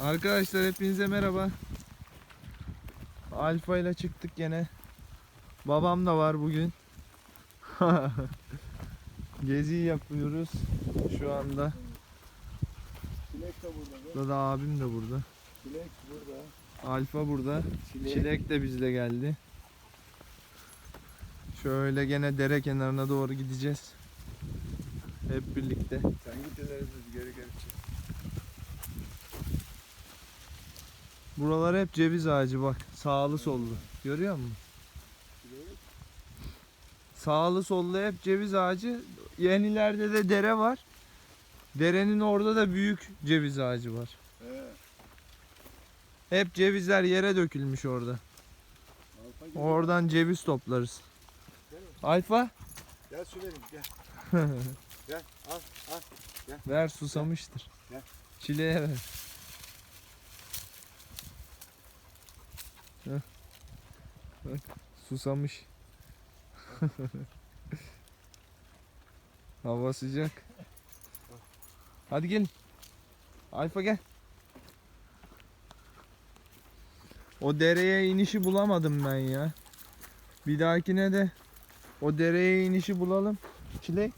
Arkadaşlar hepinize merhaba. Alfa ile çıktık gene. Babam da var bugün. Geziyi yapıyoruz şu anda. Çilek de burada. Burada da abim de burada. Çilek burada. Alfa burada. Çilek. Çilek de bizle geldi. Şöyle gene dere kenarına doğru gideceğiz. Hep birlikte. Sen git ileri Buralar hep ceviz ağacı bak. Sağlı sollu. Görüyor musun? Sağlı sollu hep ceviz ağacı. En ileride de dere var. Derenin orada da büyük ceviz ağacı var. He. Hep cevizler yere dökülmüş orada. Oradan ceviz toplarız. Alfa Gel su vereyim gel. Gel al al. ver susamıştır. Gel. Çileğe ver. Susamış. Hava sıcak. Hadi gelin. Alfa gel. O dereye inişi bulamadım ben ya. Bir dahakine de o dereye inişi bulalım. Çilek.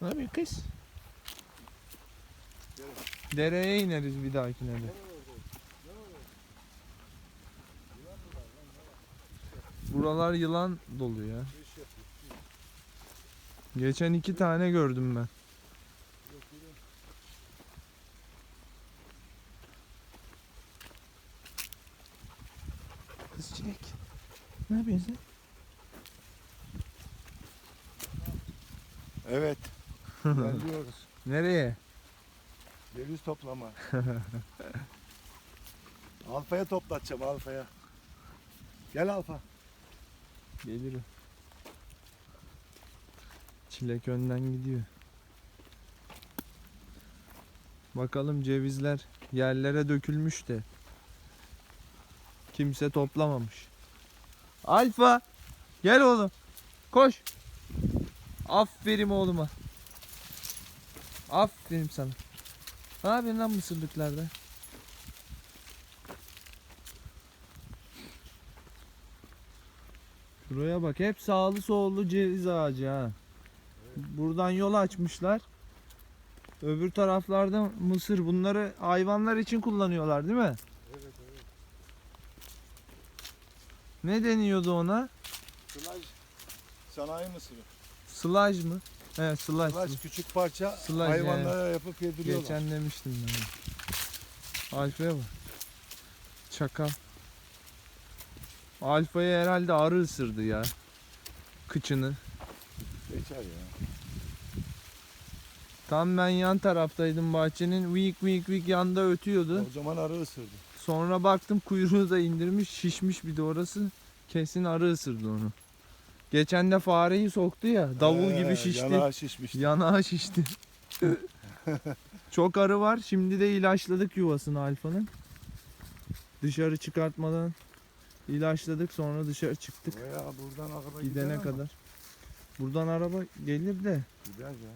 Ne yapıyor kız? Dereye ineriz bir dahakine de. Buralar yılan dolu ya. Geçen iki tane gördüm ben. Kız çilek. Ne yapıyorsun Evet. Geliyoruz. Nereye? Ceviz toplama. Alfa'ya toplatacağım Alfa'ya. Gel Alfa. Gelirim. Çilek önden gidiyor. Bakalım cevizler yerlere dökülmüş de kimse toplamamış. Alfa gel oğlum. Koş. Aferin oğluma. Aferin sana. Ne yapıyorsun lan mısırlıklarda? Şuraya bak hep sağlı sollu ceviz ağacı ha. Buradan yol açmışlar. Öbür taraflarda mısır. Bunları hayvanlar için kullanıyorlar değil mi? Evet evet. Ne deniyordu ona? Sılaj. Sanayi mısırı. Sılaj mı? He sılaj. Sılaj küçük parça Sılaj, hayvanlara yapıp yediriyorlar. Geçen demiştim ben. Alfa'ya bak. Çakal. Alfa'yı herhalde arı ısırdı ya. Kıçını. Geçer ya. Tam ben yan taraftaydım bahçenin. Vik vik vik yanda ötüyordu. O zaman arı ısırdı. Sonra baktım kuyruğu da indirmiş, şişmiş bir de orası. Kesin arı ısırdı onu. Geçen de fareyi soktu ya, davul He, gibi şişti. Yanağı şişmişti. Yanağı şişti. Çok arı var. Şimdi de ilaçladık yuvasını Alfa'nın. Dışarı çıkartmadan ilaçladık sonra dışarı çıktık Veya buradan araba gidene gider ama kadar. Buradan araba gelir de Gider ya.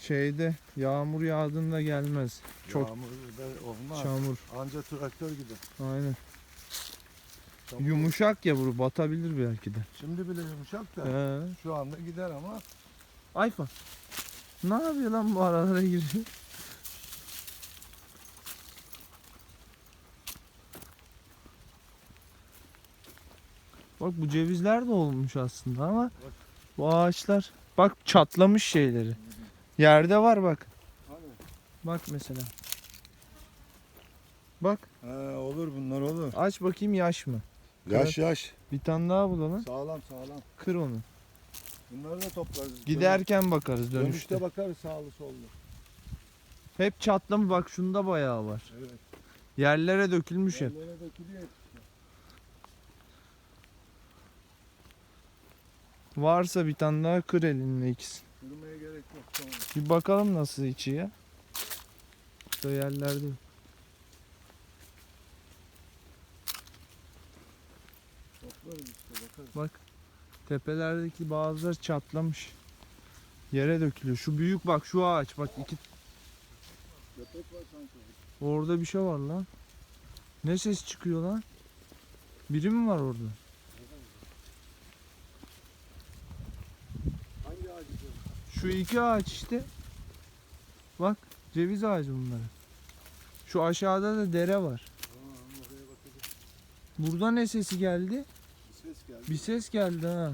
şeyde yağmur yağdığında gelmez. Çok Yağmur da olmaz. çamur. Anca traktör gider. Aynen. Çamur- Yumuşak ya bu batabilir belki de. Şimdi bile yumuşak da He. şu anda gider ama Ayfa. Ne yapıyor lan bu aralara giriyor? Bak bu cevizler de olmuş aslında ama Bak. bu ağaçlar bak çatlamış şeyleri. Yerde var bak. Bak mesela. Bak He, olur bunlar olur. aç bakayım yaş mı? Yaş yaş. Bir tane daha bulalım. Sağlam sağlam. Kır onu. Bunları da toplarız. Giderken bakarız Dönüşte, dönüşte. bakarız sağlı sollu. Hep çatlamış bak şunda bayağı var. Evet. Yerlere dökülmüş hep. Yerlere dökülüyor. Varsa bir tane daha kır elinle ikisi. Yürümeye gerek yok. Sonra. Bir bakalım nasıl içi ya. Burada yerlerde. Toplarız işte bakarız. Bak. Tepelerdeki bazıları çatlamış. Yere dökülüyor. Şu büyük bak şu ağaç bak iki Köpek var sanki. Orada bir şey var lan. Ne ses çıkıyor lan? Biri mi var orada? Şu iki ağaç işte. Bak ceviz ağacı bunlar. Şu aşağıda da dere var. Burada ne sesi geldi? Bir ses geldi. Bir ses geldi ha.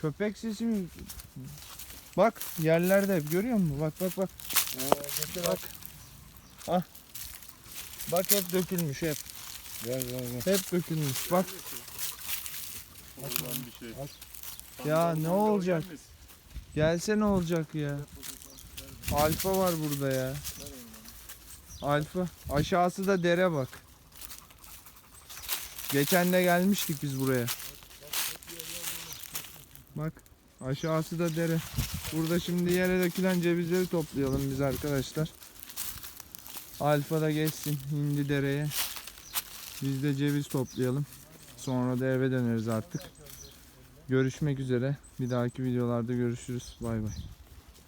Köpek sesi mi? Bak yerlerde hep görüyor musun? Bak bak bak. getir Bak. Ah. Bak hep dökülmüş hep. Gel gel gel. Hep dökülmüş. Bak Oradan bir şey. ya ne olacak? Gelse ne olacak ya? Alfa var burada ya. Alfa. Aşağısı da dere bak. Geçen de gelmiştik biz buraya. Bak aşağısı da dere. Burada şimdi yere dökülen cevizleri toplayalım biz arkadaşlar. Alfa da geçsin indi dereye. Biz de ceviz toplayalım. Sonra da eve döneriz artık. Görüşmek üzere. Bir dahaki videolarda görüşürüz. Bay bay.